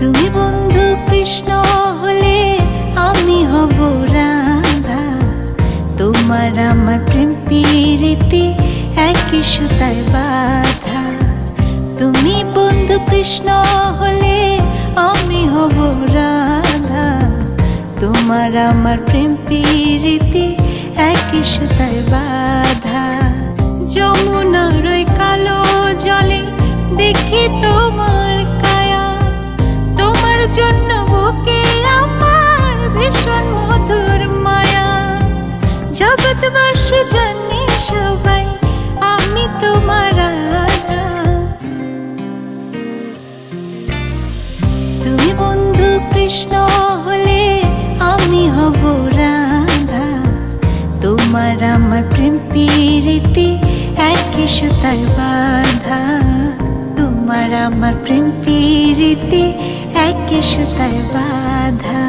তুমি বন্ধু কৃষ্ণ হলে আমি হব রাধা। তোমার আমার প্রেম বাধা। তুমি বন্ধু কৃষ্ণ হলে আমি হব রাধা। তোমার আমার প্রেম প্রীতি একই সুতায় বাধা। যমুনার ওই কালো জলে দেখি তোমার কায়া। তোমার জন্য বুকে আমার ভীষণ মধুর মায়া। জগৎবাসী জানে কৃষ্ণ হলে আমি হব রাধা। তোমার আমার প্রেম প্রীতি একই সুতায় বাধা। তোমার আমার প্রেম প্রীতি একই সুতায় বাধা।